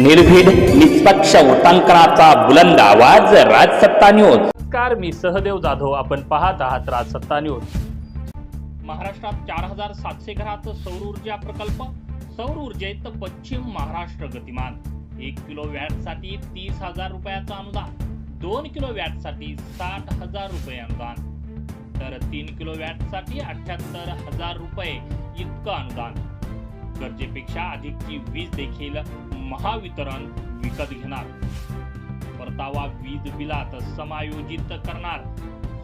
निर्भीड निष्पक्ष वृत्तांकनाचा बुलंद आवाज राजसत्ता न्यूज. नमस्कार मी सहदेव जाधव. आपण पाहत आहात राजसत्ता न्यूज. महाराष्ट्रात चार हजार सातशे घरात सौर ऊर्जा प्रकल्प सौर ऊर्जेत पश्चिम महाराष्ट्र गतिमान. एक किलो वॅटसाठी तीस हजार रुपयाचं अनुदान दोन किलो वॅटसाठी साठ हजार रुपये अनुदान. तर तीन किलो वॅटसाठी अठ्याहत्तर हजार रुपये इतकं अनुदान. गरजेपेक्षा अधिकची वीज देखील महावितरण विकत घेणार. परतावा वीज बिलात समायोजित करणार.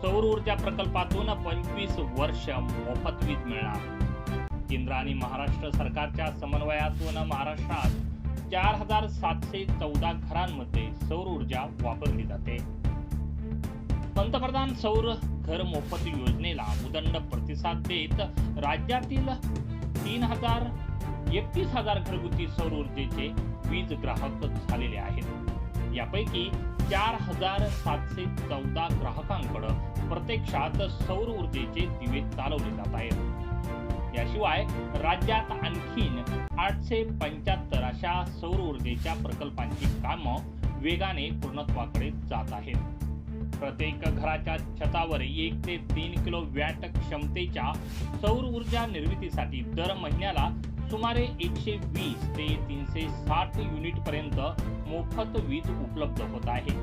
सौर ऊर्जा प्रकल्पातून पंचवीस वर्ष मोफत वीज मिळणार. केंद्र आणि महाराष्ट्र सरकारच्या समन्वयातून महाराष्ट्रात चार हजार सातशे चौदा घरांमध्ये सौर ऊर्जा वापरली जाते. पंतप्रधान सौर घर मोफत योजनेला उदंड प्रतिसाद देत राज्यातील तीन हजार एकतीस हजार घरगुती सौर ऊर्जेचे वीज ग्राहक झालेले आहेत. यापैकी चार हजार सातशे चौदा ग्राहकांकडे प्रत्यक्षात सौर ऊर्जेचे दिवे चालवले जात आहेत. याशिवाय राज्यात आणखीन आठशे पंच्याहत्तर अशा सौर ऊर्जेच्या प्रकल्पांची कामं वेगाने पूर्णत्वाकडे जात आहेत. प्रत्येक घराच्या छतावर एक ते तीन किलो वॅट क्षमतेच्या सौर ऊर्जा निर्मितीसाठी दर महिन्याला सुमारे एकशे वीस ते तीनशे साठ युनिट पर्यंत मोफत वीज उपलब्ध होत आहे.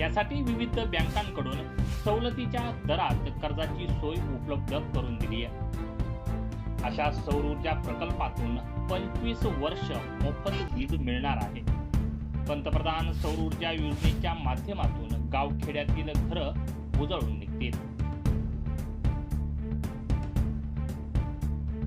यासाठी विविध बँकांकडून सवलतीच्या दरात कर्जाची सोय उपलब्ध करून दिली आहे. अशा सौर ऊर्जा प्रकल्पातून पंचवीस वर्ष मोफत वीज मिळणार आहे. पंतप्रधान सौर ऊर्जा योजनेच्या माध्यमातून गावखेड्यातील घरं उजळून निघतील.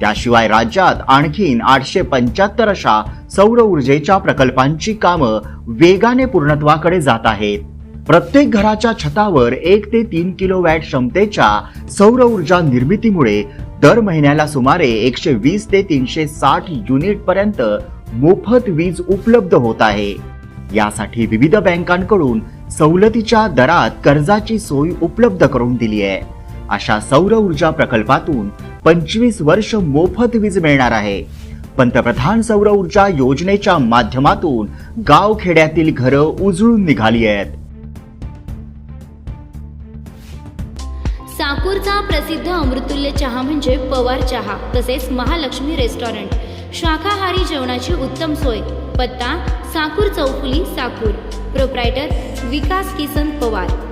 त्याशिवाय राज्यात आणखीन आठशे पंच्याहत्तर अशा सौर ऊर्जेच्या प्रकल्पांची कामं वेगाने पूर्णत्वाकडे जात आहेत. प्रत्येक घराच्या छतावर एक ते तीन किलो वॅट क्षमतेच्या सौर ऊर्जा निर्मितीमुळे दर महिन्याला सुमारे एकशे वीस ते तीनशे साठ युनिट पर्यंत मोफत वीज उपलब्ध होत आहे. यासाठी विविध बँकांकडून सवलतीच्या दरात कर्जाची सोय उपलब्ध करून दिली आहे. अशा सौर ऊर्जा प्रकल्पातून पंचवीस वर्ष मोफत वीज मिळणार आहे. पंतप्रधान सौर ऊर्जा योजनेच्या माध्यमातून गाव खेड्यातील घरं उजळून निघाली आहेत. साकूरचा प्रसिद्ध अमृतुल्य चहा म्हणजे पवार चहा तसेच महालक्ष्मी रेस्टॉरंट. शाकाहारी जेवणाची उत्तम सोय. पत्ता साकूर चौफुली साकूर. प्रोप्रायटर विकास किसन पवार.